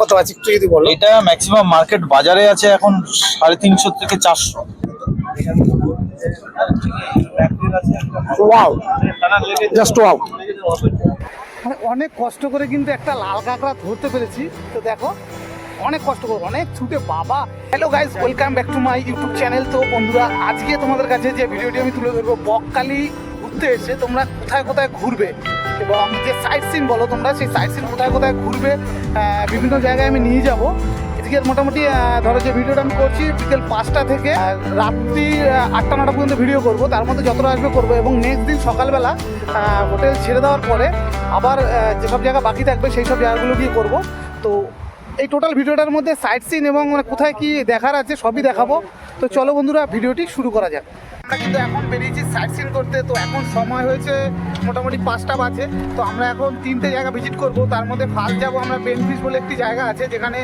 কত আছে একটু যদি বলো? এটা ম্যাক্সিমাম মার্কেট বাজারে আছে এখন সাড়ে তিনশো থেকে চারশো। ওয়াও জাস্ট ওয়াও মানে অনেক কষ্ট করে কিন্তু একটা লাল কাঁকড়া ধরতে পেরেছি। তো দেখো অনেক কষ্ট করে অনেক ছুটে, বাবা। Hello guys welcome back to my YouTube channel তো বন্ধুরা, আজকে তোমাদের কাছে যে ভিডিওটি আমি তুলে ধরবো, বকখালি ঘুরতে এসে তোমরা কোথায় কোথায় ঘুরবে? এবং যে সাইট সিন বলো তোমরা, সেই সাইট সিন কোথায় কোথায় ঘুরবে বিভিন্ন জায়গায় আমি নিয়ে যাব। এদিকে মোটামুটি ধরো যে ভিডিওটা আমি করছি, বিকেল পাঁচটা থেকে রাত্রি আটটা, নটা পর্যন্ত ভিডিও করব। তার মধ্যে যতটা আসবে করব। এবং নেক্সট দিন সকালবেলা হোটেল ছেড়ে দেওয়ার পরে আবার যেসব জায়গা বাকি থাকবে, সেই সব জায়গাগুলো গিয়ে করব। তো এই টোটাল ভিডিওটার মধ্যে সাইট সিন এবং মানে কোথায় কি দেখার আছে সবই দেখাবো। তো চলো বন্ধুরা, ভিডিওটি শুরু করা যাক। আমরা কিন্তু এখন বেরিয়েছি সাইট সিন করতে, তো এখন সময় হয়েছে মোটামুটি পাঁচটা বাজে। তো আমরা এখন তিনটে জায়গা ভিজিট করব। তার মধ্যে ফার্স্ট যাব আমরা বেনফিস বলে একটি জায়গা আছে, যেখানে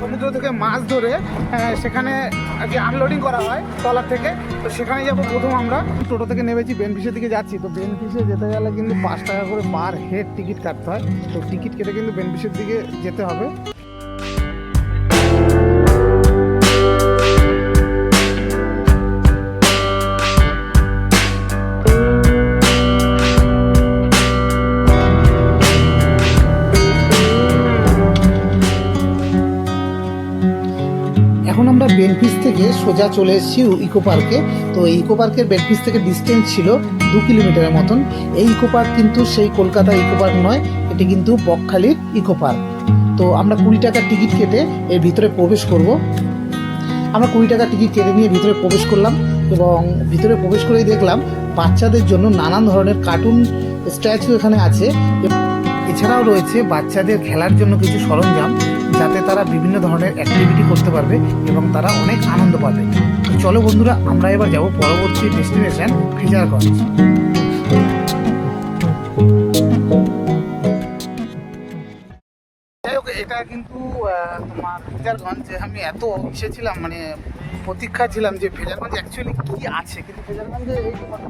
সমুদ্র থেকে মাছ ধরে সেখানে আর কি আনলোডিং করা হয় ট্রলার থেকে। তো সেখানে যাব প্রথম আমরা। টোটো থেকে নেমেছি বেনফিসের দিকে যাচ্ছি। তো বেনফিসে যেতে গেলে কিন্তু পাঁচ টাকা করে পার হেড টিকিট কাটতে হয়। তো টিকিট কেটে কিন্তু বেনফিসের দিকে যেতে হবে। থেকে সোজা চলে এসেছি ইকো পার্কে। তো এই ইকো পার্কের বেনফিস থেকে ডিস্টেন্স ছিল দু কিলোমিটারের মতন। এই ইকো পার্ক কিন্তু সেই কলকাতা ইকো পার্ক নয়, এটি কিন্তু বকখালির ইকো পার্ক। তো আমরা কুড়ি টাকার টিকিট কেটে এর ভিতরে প্রবেশ করব। আমরা কুড়ি টাকার টিকিট কেটে নিয়ে ভিতরে প্রবেশ করলাম এবং ভিতরে প্রবেশ করেই দেখলাম বাচ্চাদের জন্য নানান ধরনের কার্টুন স্ট্যাচু এখানে আছে। এছাড়াও রয়েছে বাচ্চাদের খেলার জন্য কিছু সরঞ্জাম। যাতে তারা বিভিন্ন ধরনের অ্যাক্টিভিটি করতে পারবে এবং তারা অনেক আনন্দ পাবে। চলো বন্ধুরা, আমরা এবার যাব পরবর্তী ডেস্টিনেশন ফিজারগঞ্জ ফেজারগঞ্জ আমি এত ইসে ছিলাম মানে প্রতীক্ষা ছিলাম যে ফেজারগঞ্জ অ্যাকচুয়ালি কি আছে? কিন্তু ফেজারগঞ্জে এই তোমার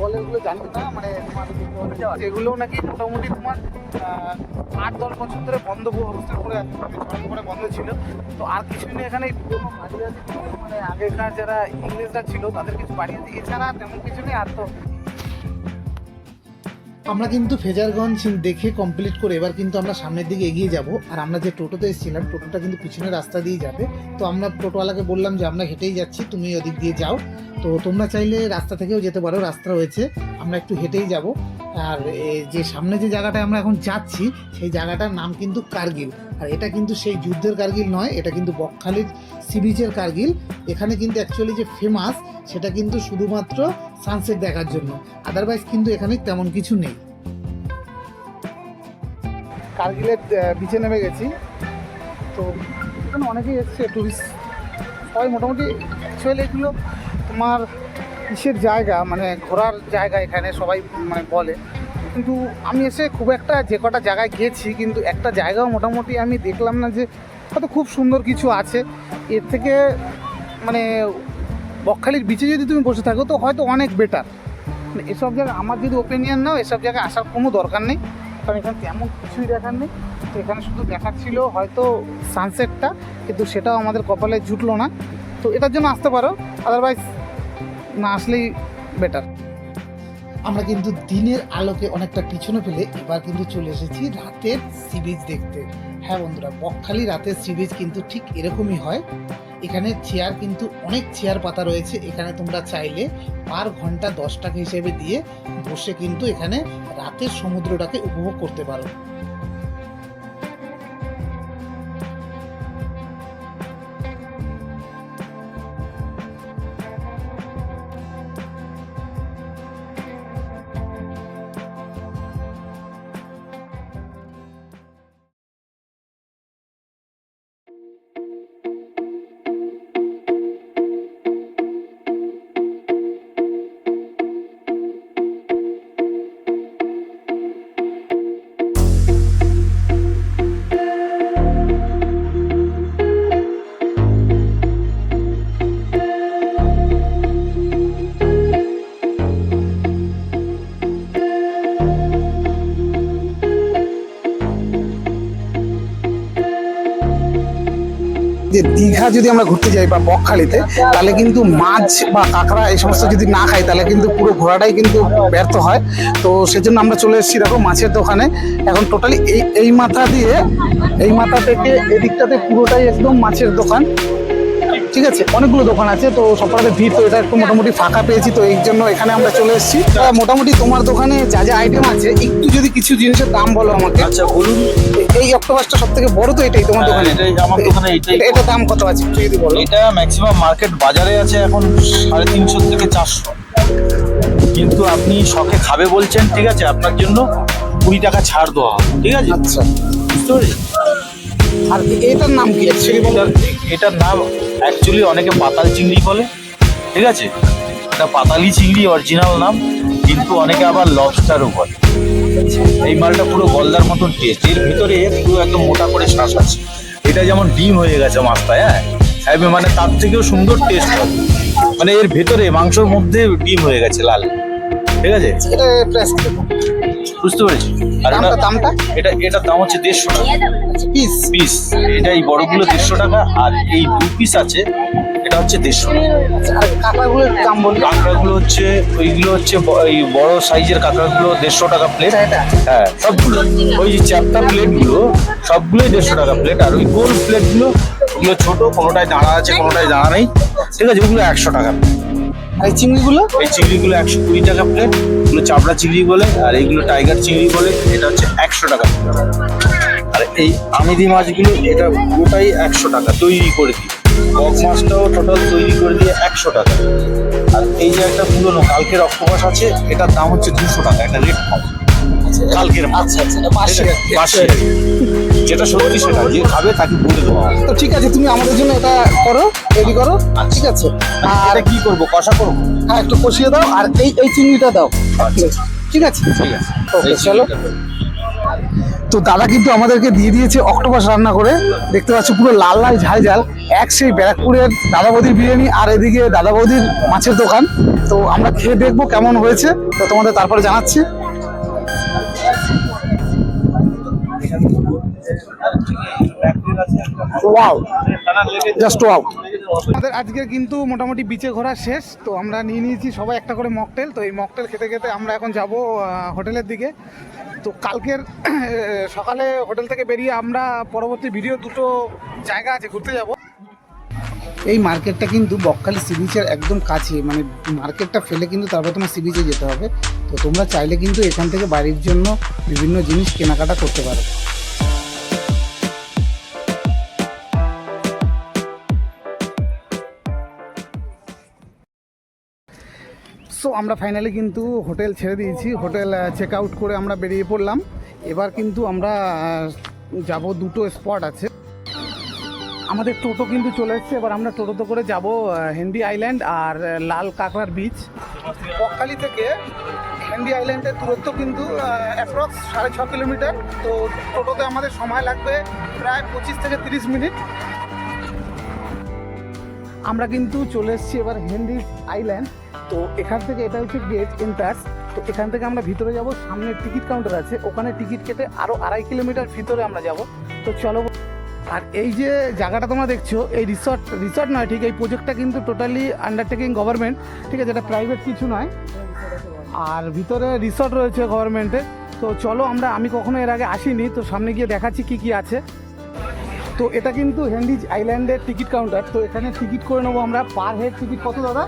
বলে এগুলো জানি না মানে তোমার এগুলো নাকি মোটামুটি তোমার আট, দশ বছর ধরে বন্ধ অবস্থান করে করে বন্ধ ছিল। তো আর কিছু নেই এখানে পুরোনো মানে আগেকার যারা ইংরেজরা ছিল তাদের কিছু বাড়ি আছে এছাড়া তেমন কিছু নেই, আর তো আমরা কিন্তু ফেজারগঞ্জ দেখে কমপ্লিট করে এবার কিন্তু আমরা সামনের দিকে এগিয়ে যাব। আর আমরা যে টোটোতে এসেছিলাম, টোটোটা কিন্তু পিছনে রাস্তা দিয়ে যাবে। তো আমরা টোটোওয়ালাকে বললাম যে, আমরা হেঁটেই যাচ্ছি, তুমি ওদিক দিয়ে যাও। তো তোমরা চাইলে রাস্তা থেকেও যেতে পারো, রাস্তা রয়েছে। আমরা একটু হেঁটেই যাব। আর যে সামনে যে জায়গাটায় আমরা এখন যাচ্ছি, সেই জায়গাটার নাম কিন্তু কার্গিল। আর এটা কিন্তু সেই যুদ্ধের কার্গিল নয়, এটা কিন্তু বকখালির সি বিচের কার্গিল। এখানে কিন্তু অ্যাকচুয়ালি যে ফেমাস সেটা কিন্তু শুধুমাত্র সানসেট দেখার জন্য। আদারওয়াইজ কিন্তু এখানে তেমন কিছু নেই। কার্গিলের বিচে নেমে গেছি। তো এখানে অনেকেই এসছে টুরিস্ট সবাই মোটামুটি অ্যাকচুয়ালি এগুলো তোমার কিসের জায়গা মানে ঘোরার জায়গা এখানে সবাই মানে বলে। কিন্তু আমি এসে খুব একটা যে কটা জায়গায় গিয়েছি, কিন্তু একটা জায়গাও মোটামুটি আমি দেখলাম না যে হয়তো খুব সুন্দর কিছু আছে। এর থেকে মানে বকখালির বিচে যদি তুমি বসে থাকো, তো হয়তো অনেক বেটার মানে এসব জায়গায় আমার যদি ওপিনিয়ন নাও, এসব জায়গায় আসার কোনো দরকার নেই। কারণ এখানে তেমন কিছুই দেখার নেই। তো এখানে শুধু দেখার ছিল হয়তো সানসেটটা কিন্তু সেটাও আমাদের কপালে জুটলো না। তো এটার জন্য আসতে পারো আদারওয়াইজ না আসলেই বেটার আমরা কিন্তু দিনের আলোকে অনেকটা পিছনে ফেলে এবার কিন্তু চলে এসেছি রাতের সি বিচ দেখতে। হ্যাঁ বন্ধুরা, বকখালি রাতের সি বিচ কিন্তু ঠিক এরকমই হয়। এখানে চেয়ার কিন্তু অনেক চেয়ার পাতা রয়েছে। এখানে তোমরা চাইলে পার ঘণ্টা দশ টাকা হিসেবে দিয়ে বসে কিন্তু এখানে রাতের সমুদ্রটাকে উপভোগ করতে পারো। যে দীঘা যদি আমরা ঘুরতে যাই বা বকখালিতে, তাহলে কিন্তু মাছ বা কাঁকড়া এই সমস্ত যদি না খাই, তাহলে কিন্তু পুরো ঘোরাটাই কিন্তু ব্যর্থ হয়। তো সেজন্য আমরা চলে এসেছি দেখো মাছের দোকানে। এখন টোটালি এই এই মাথা দিয়ে, এই মাথা থেকে এদিকটাতে পুরোটাই একদম মাছের দোকান। ঠিক আছে অনেকগুলো দোকান আছে তো সকালে ভিড় তো এটা একটু মোটামুটি ফাঁকা পেয়েছি তো এই জন্য এখানে আমরা চলে এসেছি। মোটামুটি তোমার দোকানে যা যা আইটেম আছে একটু যদি কিছু জিনিসের দাম বলো আমাকে। আচ্ছা বলুন। এই অক্টোপাসটা সব থেকে বড় তো এটাই তোমার হ্যাঁ, দোকানে? এটাই আমার দোকানে এটাই এটা- দাম কত আছে একটু যদি বলো। এটা ম্যাক্সিমাম মার্কেট বাজারে আছে এখন সাড়ে তিনশো থেকে চারশো। কিন্তু আপনি শখে খাবে বলছেন ঠিক আছে আপনার জন্য কুড়ি টাকা ছাড় দেওয়া হবে ঠিক আছে? আচ্ছা। বুঝতে আর এটার নাম কি? এটার নাম অ্যাকচুয়ালি অনেকে পাতাল চিংড়ি বলে ঠিক আছে? এটা পাতালি চিংড়ি অরিজিনাল নাম কিন্তু অনেকে আবার লবস্টারও বলে এই মালটা পুরো গলদার মতন টেস্ট এর ভিতরে পুরো একদম মোটা করে শ্বাস আছে। এটা যেমন ডিম হয়ে গেছে মাছটা হ্যাঁ? খাইবে মানে তার থেকেও সুন্দর টেস্ট হবে মানে এর ভেতরে মাংসর মধ্যে ডিম হয়ে গেছে লাল। ঠিক আছে? এটা বুঝতে পেরেছি? আর দামটা এটা দামটা এটা এটার দাম হচ্ছে দেড়শো টাকা। পিস পিস এটা এই বড়গুলো দেড়শো টাকা আর এই দু পিস আছে এটা হচ্ছে দেড়শো কাঁকড়াগুলোর দাম বলল কাঁকড়াগুলো হচ্ছে ওইগুলো হচ্ছে এই বড় সাইজের কাঁকড়াগুলো দেড়শো টাকা প্লেট এটা? হ্যাঁ সবগুলো। ওই যে চ্যাপ্টা প্লেটগুলো সবগুলোই দেড়শো টাকা প্লেট আর ওই গোল প্লেটগুলো ওগুলো ছোট কোনোটায় দাঁড়া আছে কোনোটায় দাঁড়া নেই। ঠিক আছে ওগুলো একশো টাকা। আর এই চিংড়িগুলো? এই চিংড়িগুলো একশো কুড়ি টাকা প্লেট এগুলো চাপড়া চিংড়ি বলে আর এইগুলো টাইগার চিংড়ি বলে এটা হচ্ছে একশো টাকা আর এই আমিদি মাছগুলো এটা পুরোটাই একশো টাকা তৈরি করে দিই কক মাছটাও টোটাল তৈরি করে দিয়ে একশো টাকা। আর এই যে একটা পুরোনো কালকের অক্টোপাস আছে এটার দাম হচ্ছে দুশো টাকা একটা রেট কম কালকের আচ্ছা আচ্ছা আর যেটা সত্যি সেটা যে খাবে তাকে বলে দেওয়া তো ঠিক আছে তুমি আমাদের জন্য এটা করো রেডি করো। ঠিক আছে। আর কি করব? কষা করব? হ্যাঁ একটু কষিয়ে দাও আর এই এই চিংড়িটা দাও। আচ্ছা। ঠিক আছে? ঠিক আছে। এই চলো। তো দাদা কিন্তু আমাদেরকে দিয়ে দিয়েছে অক্টোপাস রান্না করে। দেখতে পাচ্ছ পুরো লাল লাল ঝাল ঝাল। এক সেই ব্যারাকপুরের দাদা বৌদির বিরিয়ানি আর এদিকে দাদা বৌদির মাছের দোকান। তো আমরা খেয়ে দেখব কেমন হয়েছে। তো তোমাদের তারপরে জানাচ্ছি। ওয়াও জাস্ট ওয়াও আমাদের আজকে কিন্তু মোটামুটি বিচে ঘোরা শেষ তো আমরা নিয়ে নিয়েছি সবাই একটা করে মকটেল তো এই মকটেল খেতে খেতে আমরা এখন যাব হোটেলের দিকে। তো কালকের সকালে হোটেল থেকে বেরিয়ে আমরা পরবর্তী ভিডিও দুটো জায়গা আছে ঘুরতে যাব। এই মার্কেটটা কিন্তু বকখালি সি বিচের একদম কাছে মানে মার্কেটটা ফেলে কিন্তু তারপর তোমার সি বিচে যেতে হবে। তো তোমরা চাইলে কিন্তু এখান থেকে বাড়ির জন্য বিভিন্ন জিনিস কেনাকাটা করতে পারো। সো আমরা ফাইনালি কিন্তু হোটেল ছেড়ে দিয়েছি। হোটেল চেক আউট করে আমরা বেরিয়ে পড়লাম। এবার কিন্তু আমরা যাব দুটো স্পট আছে। আমাদের টোটো কিন্তু চলে এসছে। এবার আমরা টোটোতে করে যাব হেন্দি আইল্যান্ড আর লাল কাঁকড়ার বিচ বকখালি থেকে হেন্ডি আইল্যান্ডের দূরত্ব কিন্তু অ্যাপ্রক্স সাড়ে ছ কিলোমিটার। তো টোটোতে আমাদের সময় লাগবে প্রায় পঁচিশ থেকে তিরিশ মিনিট। আমরা কিন্তু চলে এসেছি এবার হেন্দি আইল্যান্ড তো এখান থেকে এটা হচ্ছে গেট এন্টার্স তো এখান থেকে আমরা ভিতরে যাব, সামনে টিকিট কাউন্টার আছে। ওখানে টিকিট কেটে আরও আড়াই কিলোমিটার ভিতরে আমরা যাব। তো চলো আর এই যে জায়গাটা তোমরা দেখছ, এই রিসর্ট রিসর্ট নয়, ঠিক? এই প্রজেক্টটা কিন্তু টোটালি আন্ডারটেকিং গভর্নমেন্ট ঠিক আছে? এটা প্রাইভেট কিছু নয়। আর ভিতরে রিসর্ট রয়েছে গভর্নমেন্টের তো চলো আমরা, আমি কখনো এর আগে আসিনি। তো সামনে গিয়ে দেখাচ্ছি কি কি আছে। তো এটা কিন্তু হ্যান্ডিজ আইল্যান্ডের টিকিট কাউন্টার তো এখানে টিকিট করে নেব আমরা পার হেড টিকিট কত দাদা?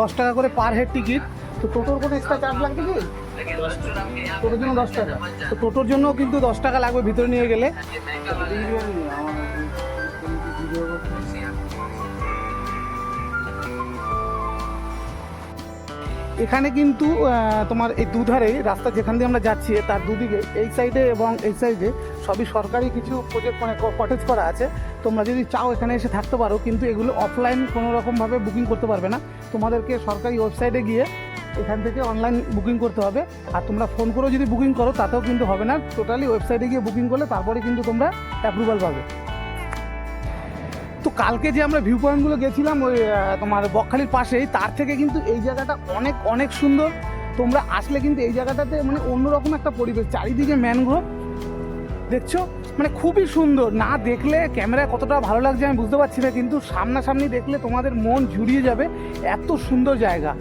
দশ টাকা করে পার হেড টিকিট তো টোটোর কোনো এক্সট্রা চার্জ লাগবে কি? টোটোর জন্য দশ টাকা। তো টোটোর জন্য কিন্তু দশ টাকা লাগবে ভিতরে নিয়ে গেলে। এখানে কিন্তু তোমার এই দুধারে রাস্তা যেখান দিয়ে আমরা যাচ্ছি তার দুদিকে, এই সাইডে এবং এই সাইডে সবই সরকারি কিছু প্রজেক্ট মানে কটেজ করা আছে। তোমরা যদি চাও এখানে এসে থাকতে পারো, কিন্তু এগুলো অফলাইন কোনো রকমভাবে বুকিং করতে পারবে না। তোমাদেরকে সরকারি ওয়েবসাইটে গিয়ে এখান থেকে অনলাইন বুকিং করতে হবে। আর তোমরা ফোন করেও যদি বুকিং করো, তাতেও কিন্তু হবে না। টোটালি ওয়েবসাইটে গিয়ে বুকিং করলে তারপরে কিন্তু তোমরা অ্যাপ্রুভাল পাবে। কালকে যে আমরা ভিউ পয়েন্টগুলো গেছিলাম, ওই তোমার বকখালির পাশেই, তার থেকে কিন্তু এই জায়গাটা অনেক অনেক সুন্দর। তোমরা আসলে কিন্তু এই জায়গাটাতে মানে অন্যরকম একটা পরিবেশ, চারিদিকে ম্যানগ্রোভ। দেখছ? মানে খুবই সুন্দর। না দেখলে ক্যামেরায় কতটা ভালো লাগছে আমি বুঝতে পারছি না, কিন্তু সামনাসামনি দেখলে তোমাদের মন জুড়িয়ে যাবে এত সুন্দর জায়গা।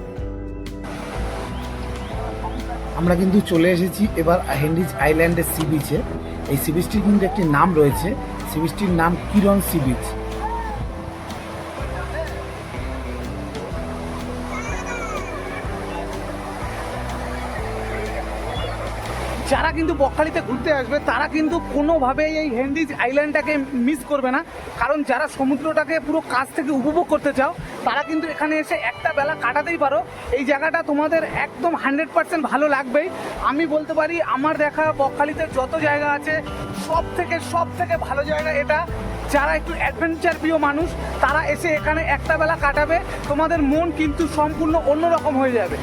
আমরা কিন্তু চলে এসেছি এবার হেনরিজ আইল্যান্ডের সি বিচে এই সি বিচটির কিন্তু একটি নাম রয়েছে। সি বিচটির নাম কিরণ সি বিচ কিন্তু বকখালিতে ঘুরতে আসবে, তারা কিন্তু কোনোভাবেই এই হেন্ডিজ আইল্যান্ডটাকে মিস করবে না। কারণ যারা সমুদ্রটাকে পুরো কাছ থেকে উপভোগ করতে চাও, তারা কিন্তু এখানে এসে একটা বেলা কাটাতেই পারো। এই জায়গাটা তোমাদের একদম হান্ড্রেড পার্সেন্ট ভালো লাগবেই। আমি বলতে পারি, আমার দেখা বকখালিতে যত জায়গা আছে সব থেকে সব থেকে ভালো জায়গা এটা। যারা একটু অ্যাডভেঞ্চার প্রিয় মানুষ, তারা এসে এখানে একটা বেলা কাটাবে। তোমাদের মন কিন্তু সম্পূর্ণ অন্যরকম হয়ে যাবে।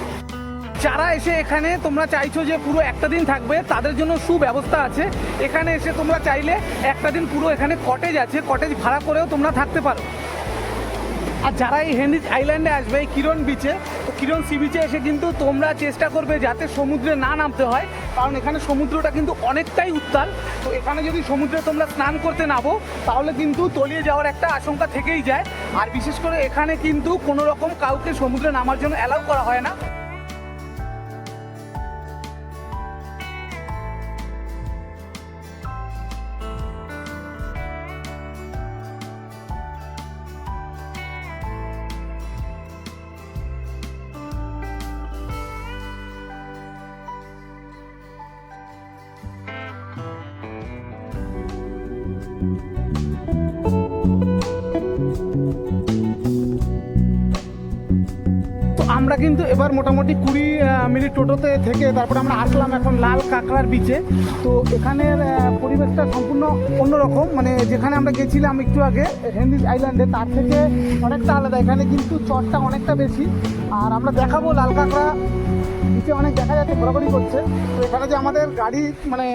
যারা এসে এখানে তোমরা চাইছো যে পুরো একটা দিন থাকবে, তাদের জন্য সুব্যবস্থা আছে। এখানে এসে তোমরা চাইলে একটা দিন পুরো এখানে কটেজ আছে কটেজ ভাড়া করেও তোমরা থাকতে পারো। আর যারা এই হেনরিজ আইল্যান্ডে আসবে, এই কিরণ বিচে তো কিরণ সি বিচে এসে কিন্তু তোমরা চেষ্টা করবে যাতে সমুদ্রে না নামতে হয়, কারণ এখানে সমুদ্রটা কিন্তু অনেকটাই উত্তাল। তো এখানে যদি সমুদ্রে তোমরা স্নান করতে নামো, তাহলে কিন্তু তলিয়ে যাওয়ার একটা আশঙ্কা থেকেই যায়। আর বিশেষ করে এখানে কিন্তু কোনো রকম কাউকে সমুদ্রে নামার জন্য অ্যালাউ করা হয় না। কিন্তু এবার মোটামুটি কুড়ি মিনিট টোটোতে থেকে তারপরে আমরা আসলাম এখন লাল কাঁকড়ার বিচে তো এখানের পরিবেশটা সম্পূর্ণ অন্যরকম। মানে যেখানে আমরা গেছিলাম একটু আগে হেনরিজ আইল্যান্ডে তার থেকে অনেকটা আলাদা। এখানে কিন্তু চটটা অনেকটা বেশি। আর আমরা দেখাবো লাল কাঁকড়া বিচে অনেক দেখা যাচ্ছে, ঘোরাঘুরি করছে। তো এখানে যে আমাদের গাড়ি মানে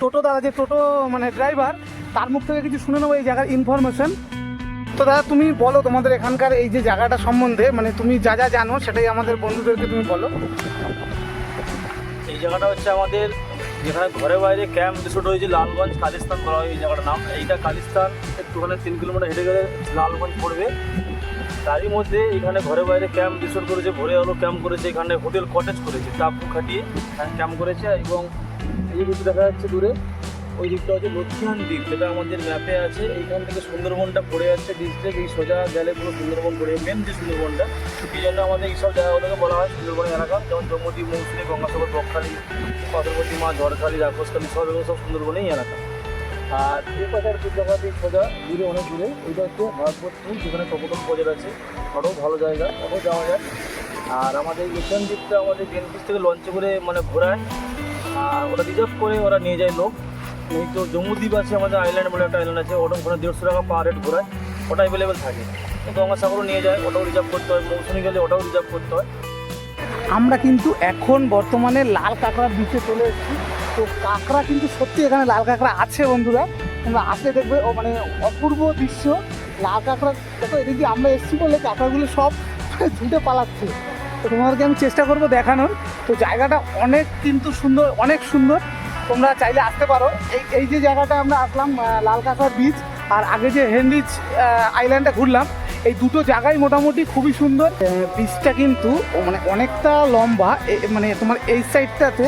টোটো দাদা, যে টোটো মানে ড্রাইভার তার মুখ থেকে কিছু শুনে নেব এই জায়গার ইনফরমেশন তো দাদা তুমি বলো তোমাদের এখানকার এই যে জায়গাটা সম্বন্ধে মানে তুমি যা যা জানো সেটাই আমাদের বন্ধুদেরকে তুমি বলো। এই জায়গাটা হচ্ছে আমাদের, যেখানে ঘরে বাইরে ক্যাম্প রিসোর্ট হয়েছে, লালগঞ্জ, কালিস্তান বলা হয় এই জায়গাটার নাম। এইটা কালিস্তান, একটুখানে তিন কিলোমিটার হেঁটে গেলে লালগঞ্জ পড়বে। তারই মধ্যে এখানে ঘরে বাইরে ক্যাম্প রিসোর্ট করেছে, ভোরে আলো ক্যাম্প করেছে, এখানে হোটেল, কটেজ করেছে টাপু খাটিয়ে ক্যাম্প করেছে, এবং এই দিকে দেখা যাচ্ছে দূরে ওই দিকটা হচ্ছে লক্ষ্মীহান দ্বীপ, যেটা আমাদের ম্যাপে আছে। এইখান থেকে সুন্দরবনটা পড়ে যাচ্ছে ডিস্ট্রিক্ট এই সোজা গেলে পুরো সুন্দরবন পড়ে মেন যে সুন্দরবনটা। এই জন্য আমাদের এইসব জায়গাগুলোকে বলা হয় সুন্দরবন এলাকা, যেমন জম্মুদ্বীপ মৌসুমী, গঙ্গাসাগর, বকখালি পাথরবতী মা ঝড়খালি রাক্ষসখালি, সব এগুলো সব সুন্দরবনেই এলাকা। আর এই পাশে আর জায়গাতে সোজা, দূরে অনেক দূরে। ওইটা হচ্ছে ভারতবর্ষ যেখানে টপটপ বাজার আছে। ওটাও ভালো জায়গা ওটাও যাওয়া যায়। আর আমাদের এশিয়ান দ্বীপটা আমাদের বেনফিস থেকে লঞ্চে করে মানে ঘোরায়। আর ওটা রিজার্ভ করে, ওরা নিয়ে যায় লোক। এই তো জম্মুদ্বীপ আছে, আমাদের আইল্যান্ড বলে একটা আইল্যান্ড আছে ওটা ওখানে দেড়শো টাকা পার রেট ঘোরায় ওটা অ্যাভেলেবেল থাকে। তো গঙ্গাসাগরও নিয়ে যায়, ওটাও রিজার্ভ করতে হয়, মৌসুমি গেলে ওটাও রিজার্ভ করতে হয়। আমরা কিন্তু এখন বর্তমানে লাল কাঁকড়ার বিচে চলে এসেছি। তো কাঁকড়া কিন্তু সত্যি এখানে লাল কাঁকড়া আছে বন্ধুরা, তোমরা আসলে দেখবে, ও মানে অপূর্ব দৃশ্য। লাল কাঁকড়া, দেখো, এদিকে আমরা এসেছি বলে কাঁকড়াগুলো সব ছুটে পালাচ্ছে। তো তোমাদেরকে আমি চেষ্টা করব দেখানোর। তো জায়গাটা অনেক কিন্তু সুন্দর, অনেক সুন্দর। তোমরা চাইলে আসতে পারো। এই এই যে জায়গাটা আমরা আসলাম আহ, লাল কাঁকড়ার বিচ আর আগে যে হেনরিচ আইল্যান্ডটা ঘুরলাম এই দুটো জায়গায় মোটামুটি খুবই সুন্দর। বীজটা কিন্তু মানে অনেকটা লম্বা মানে তোমার এই সাইডটাতে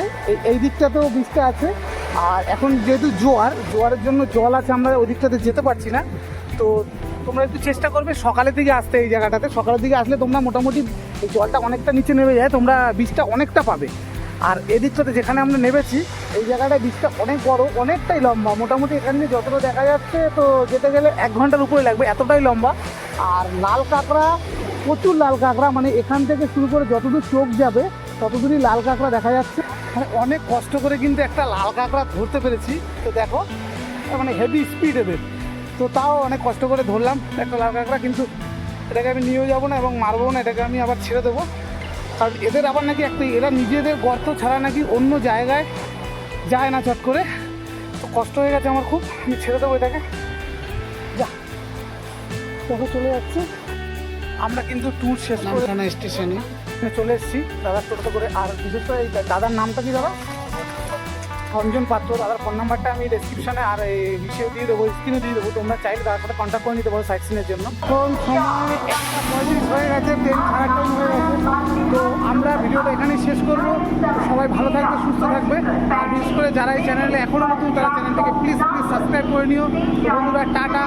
এই- দিকটাতেও বীজটা আছে। আর এখন যেহেতু জোয়ার জোয়ারের জন্য জল আছে আমরা ওই দিকটাতে যেতে পারছি না। তো তোমরা একটু চেষ্টা করবে সকালের দিকে আসতে এই জায়গাটাতে। সকালের দিকে আসলে তোমরা মোটামুটি জলটা অনেকটা নিচে নেমে যায় তোমরা বীজটা অনেকটা পাবে। আর এদিকটাতে যেখানে আমরা নেমেছি এই জায়গাটা বীজটা অনেক বড়, অনেকটাই লম্বা। মোটামুটি এখানে যতটা দেখা যাচ্ছে, তো যেতে গেলে এক ঘণ্টার উপরে লাগবে, এতটাই লম্বা। আর লাল কাঁকড়া, প্রচুর লাল কাঁকড়া মানে এখান থেকে শুরু করে যতদূর চোখ যাবে, ততদূরই লাল কাঁকড়া দেখা যাচ্ছে। মানে অনেক কষ্ট করে কিন্তু একটা লাল কাঁকড়া ধরতে পেরেছি। তো দেখো মানে হেভি স্পিড এদের তো তাও অনেক কষ্ট করে ধরলাম। একটা লাল কাঁকড়া কিন্তু এটাকে আমি নিয়েও যাব না এবং মারবো না, এটাকে আমি আবার ছেড়ে দেবো। কারণ এদের আবার নাকি একটা এরা নিজেদের গর্ত ছাড়া নাকি অন্য জায়গায় যায় না চট করে। তো কষ্ট হয়ে গেছে আমার খুব। আমি ছেড়ে দেবো এটাকে। যা। দেখো চলে যাচ্ছে। আমরা কিন্তু ট্যুর শেষ করে স্টেশনে চলে এসেছি। দাদার টোটো করে। আর বিশেষ করে দাদার নামটা কি দাদা? অঞ্জন পাত্র দাদার ফোন নাম্বারটা আমি ডিসক্রিপশনে আর এই বিষয়ে দিয়ে দেবো স্ক্রিনে দিয়ে দেবো, তোমরা চাইলে তার সাথে কন্ট্যাক্ট করে নিতে পারো সাইট সিনের জন্য। একটা হয়ে গেছে হয়ে তো আমরা ভিডিওটা এখানেই শেষ করব। সবাই ভালো থাকবে, সুস্থ থাকবে। আর বিশেষ করে যারা এই চ্যানেলে এখনও নতুন, তারা চ্যানেলটাকে প্লিজ প্লিজ সাবস্ক্রাইব করে নিও। বন্ধুরা, টাটা।